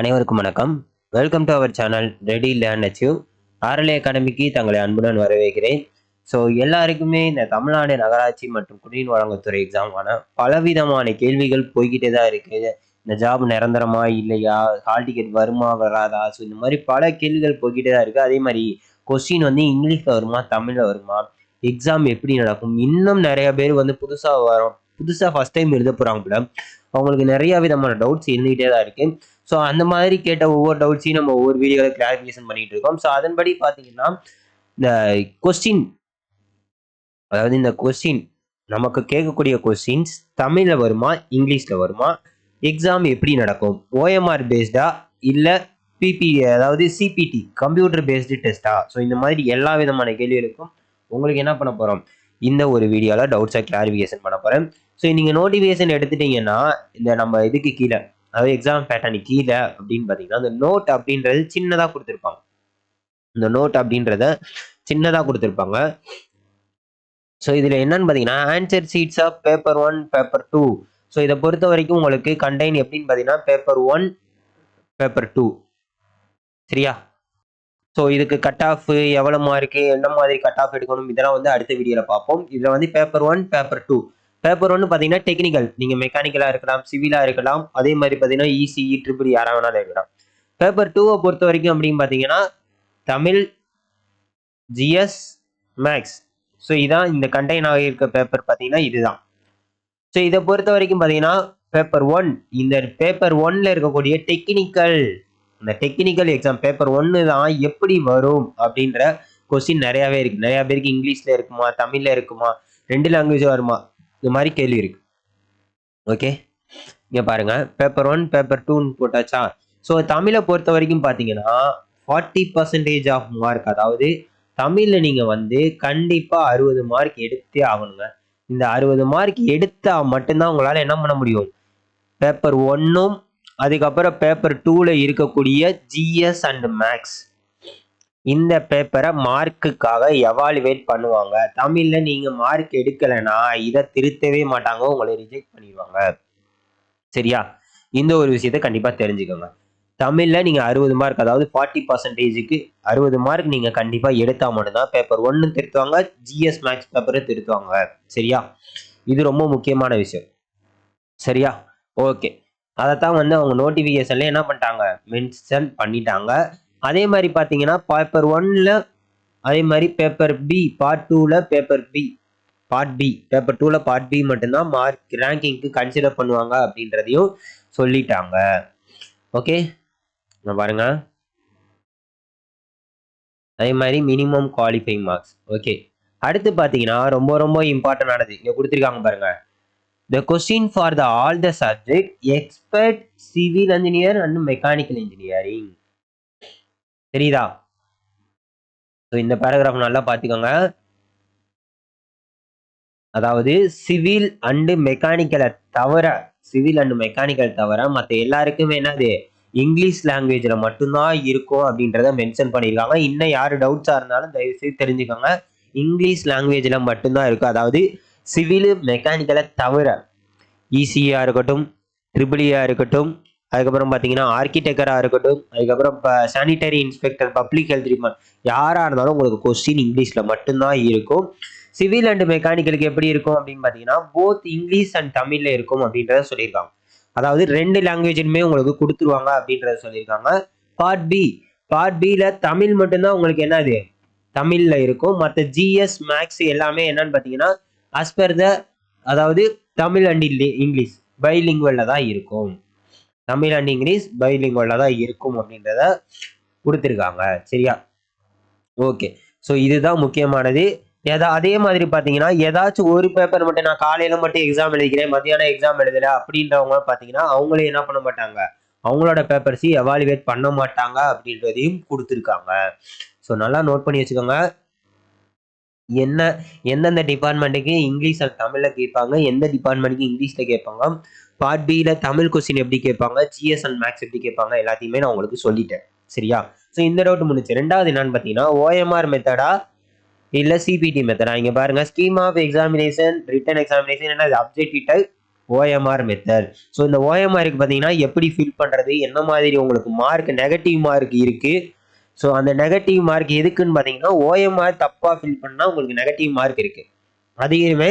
அனைவருக்கும் வணக்கம். Welcome to our channel ready learn achieve RLA அகாடமிக்கு தங்களை அன்புடன் வரவேற்கிறேன். ஸோ எல்லாருக்குமே இந்த தமிழ்நாடு நகராட்சி மற்றும் குடிநீர் வழங்குத்துறை எக்ஸாமுக்கான பலவிதமான கேள்விகள் போய்கிட்டே தான் இருக்குது இந்த ஜாப் நிரந்தரமா இல்லையா? ஹால் டிக்கெட் வருமா வராதா? ஸோ இந்த மாதிரி பல கேள்விகள் போய்கிட்டே தான் இருக்குது அதே மாதிரி கொஸ்டின் வந்து இங்கிலீஷில் வருமா தமிழில் வருமா? எக்ஸாம் எப்படி நடக்கும்? இன்னும் நிறைய பேர் வந்து புதுசாக வரும். புதுசாக ஃபர்ஸ்ட் டைம் எழுத போகிறாங்க அவங்களுக்கு நிறைய விதமான டவுட்ஸ் இருந்துகிட்டே தான் இருக்குது ஸோ அந்த மாதிரி கேட்ட ஒவ்வொரு டவுட்ஸையும் நம்ம ஒவ்வொரு வீடியோவில் கிளாரிஃபிகேஷன் பண்ணிட்டு இருக்கோம். ஸோ அதன்படி பார்த்தீங்கன்னா இந்த கொஸ்டின் அதாவது இந்த கொஸ்டின் நமக்கு கேட்கக்கூடிய கொஸ்டின்ஸ் தமிழில் வருமா இங்கிலீஷில் வருமா எக்ஸாம் எப்படி நடக்கும் ஓஎம்ஆர் பேஸ்டா இல்லை பிபி அதாவது சிபிடி கம்ப்யூட்டர் பேஸ்டு டெஸ்டா ஸோ இந்த மாதிரி எல்லா விதமான கேள்விகளுக்கும் உங்களுக்கு என்ன பண்ண போகிறோம் இந்த ஒரு வீடியோவில் டவுட்ஸாக கிளாரிஃபிகேஷன் பண்ண போகிறேன் ஸோ நீங்கள் நோட்டிஃபிகேஷன் எடுத்துட்டீங்கன்னா இந்த நம்ம இதுக்கு கீழே அதாவது எக்ஸாம் பேட்டர்னுக்கு கீழே அப்படின்னு பார்த்தீங்கன்னா அந்த நோட் அப்படின்றது சின்னதாக கொடுத்துருப்பாங்க. இந்த நோட் அப்படின்றத சின்னதாக கொடுத்துருப்பாங்க. ஸோ இதில் என்னன்னு பார்த்தீங்கன்னா answer sheets of paper one paper two so இதை பொறுத்த வரைக்கும் உங்களுக்கு கண்டெயின் எப்படின்னு பார்த்தீங்கன்னா பேப்பர் ஒன் பேப்பர் டூ சரியா? ஸோ இதுக்கு கட் ஆஃப் எவ்வளோ மார்க்கு என்ன மாதிரி கட் ஆஃப் எடுக்கணும் இதெல்லாம் வந்து அடுத்த வீடியோவில் பார்ப்போம். இதில் வந்து paper one paper two paper ஒன்று பார்த்தீங்கன்னா டெக்னிக்கல் நீங்கள் மெக்கானிக்கலாக இருக்கலாம் சிவிலாக இருக்கலாம். அதே மாதிரி பார்த்தீங்கன்னா இசிஇ ட்ரிபிள் e யாராக வேணாலும் இருக்கலாம். பேப்பர் டூவை பொறுத்த வரைக்கும் அப்படின்னு பார்த்தீங்கன்னா தமிழ் ஜிஎஸ் மேக்ஸ் ஸோ இதான் இந்த கண்டெயின் ஆகியிருக்க பேப்பர் பார்த்தீங்கன்னா இதுதான். ஸோ இதை பொறுத்த வரைக்கும் பார்த்தீங்கன்னா பேப்பர் ஒன் இந்த பேப்பர் ஒன்ல இருக்கக்கூடிய டெக்னிக்கல் இந்த டெக்னிக்கல் எக்ஸாம் பேப்பர் ஒன்று தான் எப்படி வரும் அப்படின்ற கொஸ்டின் நிறையாவே இருக்கு. நிறையா பேருக்கு இங்கிலீஷில் இருக்குமா தமிழில் இருக்குமா ரெண்டு லாங்குவேஜ் வருமா? இந்த மாதிரி கேள்வி இருக்கு. ஓகே இங்க பாருங்க. பேப்பர் ஒன் பேப்பர் டூன்னு போட்டாச்சா? ஸோ தமிழை பொறுத்த வரைக்கும் பார்த்தீங்கன்னா ஃபார்ட்டி பர்சன்டேஜ் ஆஃப் மார்க் அதாவது தமிழில் நீங்கள் வந்து கண்டிப்பாக அறுபது மார்க் எடுத்தே ஆகணுங்க. இந்த அறுபது மார்க் எடுத்தால் மட்டும்தான் உங்களால் என்ன பண்ண முடியும்? பேப்பர் ஒன்னும் அதுக்கப்புறம் பேப்பர் டூவில் இருக்கக்கூடிய ஜிஎஸ் அண்ட் மேக்ஸ் இந்த பேப்பரை மார்க்குக்காக எவாலுவேட் பண்ணுவாங்க. தமிழில் நீங்கள் மார்க் எடுக்கலைன்னா இதை திருத்தவே மாட்டாங்க உங்களை ரிஜெக்ட் பண்ணிடுவாங்க. சரியா? இந்த ஒரு விஷயத்தை கண்டிப்பாக தெரிஞ்சுக்கோங்க. தமிழில் நீங்கள் அறுபது மார்க் அதாவது ஃபார்ட்டி பர்சன்டேஜுக்கு அறுபது மார்க் நீங்கள் கண்டிப்பாக எடுத்தால் மட்டும்தான் பேப்பர் ஒன்று திருத்துவாங்க ஜிஎஸ் மேக்ஸ் பேப்பரும் திருத்துவாங்க. சரியா? இது ரொம்ப முக்கியமான விஷயம். சரியா? ஓகே அதைத்தான் வந்து அவங்க நோட்டிஃபிகேஷன்ல என்ன பண்ணிட்டாங்க? மென்ஷன் பண்ணிட்டாங்க. அதே மாதிரி பார்த்தீங்கன்னா பேப்பர் ஒன்ல அதே மாதிரி பேப்பர் பி பார்ட் டூவில் paper B part B paper டூவில் பார்ட் பி மட்டும்தான் மார்க் ரேங்கிங்க்கு கன்சிடர் பண்ணுவாங்க அப்படின்றதையும் சொல்லிட்டாங்க. ஓகே பாருங்க. அதே மாதிரி மினிமம் குவாலிஃபைங் மார்க்ஸ் ஓகே அடுத்து பார்த்தீங்கன்னா ரொம்ப ரொம்ப இம்பார்ட்டன்ட் ஆனது இங்கே கொடுத்துருக்காங்க பாருங்க. The question for the all the subject expert civil engineer and mechanical engineering தெரியுதா? ஸோ இந்த பேராகிராஃப் நல்லா பார்த்துக்கோங்க. அதாவது சிவில் அண்டு மெக்கானிக்கலை தவிர சிவில் அண்டு மெக்கானிக்கல் தவிர மற்ற எல்லாருக்குமே என்னது? இங்கிலீஷ் லாங்குவேஜில் மட்டும்தான் இருக்கும் அப்படின்றத மென்ஷன் பண்ணியிருக்காங்க. இன்னும் யார் டவுட்ஸாக இருந்தாலும் தயவுசெய்து தெரிஞ்சுக்கோங்க. இங்கிலீஷ் லாங்குவேஜில் மட்டும்தான் இருக்கும். அதாவது சிவில் மெக்கானிக்கலை தவிர இசியாக இருக்கட்டும் ட்ரிபிளியாக e இருக்கட்டும் அதுக்கப்புறம் பார்த்தீங்கன்னா ஆர்கிடெக்டராக இருக்கட்டும் அதுக்கப்புறம் இப்போ sanitary inspector public health department யாராக இருந்தாலும் உங்களுக்கு கொஸ்டின் இங்கிலீஷில் மட்டும்தான் இருக்கும். சிவில் அண்ட் மெக்கானிக்கலுக்கு எப்படி இருக்கும் அப்படின்னு பார்த்தீங்கன்னா போத் இங்கிலீஷ் அண்ட் தமிழில் இருக்கும் அப்படின்றத சொல்லியிருக்காங்க. அதாவது ரெண்டு லாங்குவேஜுமே உங்களுக்கு கொடுத்துருவாங்க அப்படின்றத சொல்லியிருக்காங்க. பார்ட் பி பார்ட் பியில் தமிழ் மட்டும்தான் உங்களுக்கு என்னது? தமிழில் இருக்கும். மற்ற ஜிஎஸ் மேக்ஸ் எல்லாமே என்னன்னு பார்த்தீங்கன்னா அஸ்பர் த அதாவது தமிழ் அண்ட் இங்கிலீஷ் பைலிங்குவலில் தான் இருக்கும். தமிழ் அண்ட் இங்கிலீஷ் பைலிங்குவலில் தான் இருக்கும் அப்படின்றத கொடுத்துருக்காங்க. சரியா? ஓகே ஸோ இதுதான் முக்கியமானது. எதா அதே மாதிரி பார்த்தீங்கன்னா ஏதாச்சும் ஒரு பேப்பர் மட்டும் நான் காலையில் மட்டும் எக்ஸாம் எழுதிக்கிறேன் மத்தியானம் எக்ஸாம் எழுதலை அப்படின்றவங்க பார்த்தீங்கன்னா அவங்களே என்ன பண்ண மாட்டாங்க. அவங்களோட பேப்பர்ஸையும் எவாலுவேட் பண்ண மாட்டாங்க அப்படின்றதையும் கொடுத்துருக்காங்க. ஸோ நல்லா நோட் பண்ணி வச்சுக்கோங்க. என்ன எந்தெந்த டிபார்ட்மெண்ட்டுக்கு இங்கிலீஷ் அண்ட் தமிழில் கேட்பாங்க எந்த டிபார்ட்மெண்ட்டுக்கு இங்கிலீஷில் கேட்பாங்க பார்ட் பியில் தமிழ் கொஸ்டின் எப்படி கேட்பாங்க? ஜிஎஸ் அண்ட் மேக்ஸ் எப்படி கேட்பாங்க? எல்லாத்தையுமே நான் உங்களுக்கு சொல்லிட்டேன். சரியா? ஸோ இந்த டவுட் முடிச்சு ரெண்டாவது என்னன்னு பார்த்தீங்கன்னா ஓஎம்ஆர் மெத்தடா இல்லை சிபிடி மெத்தடா இங்கே பாருங்க. Scheme of examination written examination என்ன objective type OMR method so இந்த ஓஎம்ஆருக்கு பார்த்தீங்கன்னா எப்படி ஃபில் பண்ணுறது என்ன மாதிரி உங்களுக்கு மார்க் நெகட்டிவ் மார்க் இருக்குது ஸோ அந்த நெகட்டிவ் மார்க் எதுக்குன்னு பார்த்தீங்கன்னா ஓஎம்ஆர் தப்பாக ஃபில் பண்ணால் உங்களுக்கு நெகட்டிவ் மார்க் இருக்குது அதையுமே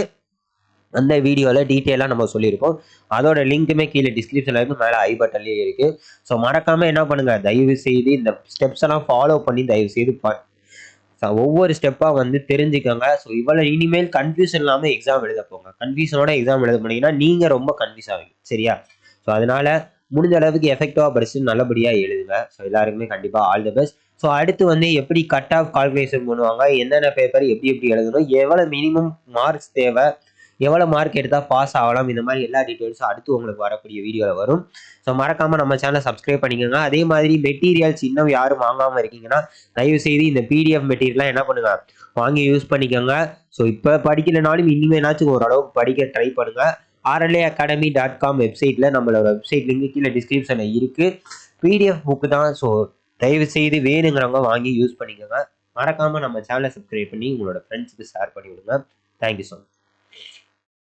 அந்த வீடியோவில் டீட்டெயிலாக நம்ம சொல்லியிருக்கோம். அதோட லிங்க்குமே கீழே டிஸ்கிரிப்ஷனில் இருக்குது மேலே ஐ பட்டன்லேயே இருக்குது ஸோ மறக்காமல் என்ன பண்ணுங்கள் தயவு செய்து இந்த ஸ்டெப்ஸ் எல்லாம் ஃபாலோ பண்ணி தயவு செய்து ப ஒவ்வொரு ஸ்டெப்பாக வந்து தெரிஞ்சுக்கோங்க. ஸோ இவ்வளோ இனிமேல் கன்ஃபியூஷன் இல்லாமல் எக்ஸாம் எழுத போங்க. கன்ஃபியூஷனோட எக்ஸாம் எழுத போனீங்கன்னா நீங்கள் ரொம்ப கன்ஃபியூஸ் ஆவீங்க. சரியா? ஸோ அதனால் முடிஞ்ச அளவுக்கு எஃபெக்டிவாக படிச்சு நல்லபடியாக எழுதுங்க. ஸோ எல்லாருக்குமே கண்டிப்பாக ஆல் தி பெஸ்ட் ஸோ அடுத்து வந்து எப்படி கட் ஆஃப் கால்குலேஷன் பண்ணுவாங்க என்னென்ன பேப்பர் எப்படி எப்படி எழுதணும் எவ்வளோ மினிமம் மார்க்ஸ் தேவை எவ்வளோ மார்க் எடுத்தால் பாஸ் ஆகலாம்? இந்த மாதிரி எல்லா டீட்டெயில்ஸும் அடுத்து உங்களுக்கு வரக்கூடிய வீடியோவில் வரும். ஸோ மறக்காமல் நம்ம சேனலை சப்ஸ்கிரைப் பண்ணிக்கோங்க. அதே மாதிரி மெட்டீரியல்ஸ் இன்னும் யாரும் வாங்காமல் இருக்கீங்கன்னா தயவு செய்து இந்த பிடிஎஃப் மெட்டீரியல்லாம் என்ன பண்ணுங்க? வாங்கி யூஸ் பண்ணிக்கோங்க. ஸோ இப்போ படிக்கலைனாலும் இனிமேனாச்சும் ஓரளவுக்கு படிக்க ட்ரை பண்ணுங்கள் ஆர்எல்ஏ அகாடமி டாட் காம் வெப்சைட்டில் நம்மளோட வெப்சைட் லிங்க் கீழே டிஸ்கிரிப்ஷனில் இருக்குது பிடிஎஃப் புக்கு தான். ஸோ தயவு செய்து வேணுங்கிறவங்க வாங்கி யூஸ் பண்ணிக்கோங்க. மறக்காமல் நம்ம சேனலை சப்ஸ்கிரைப் பண்ணி உங்களோட ஃப்ரெண்ட்ஸுக்கு ஷேர் பண்ணி விடுங்க தேங்க்யூ ஸோ மச்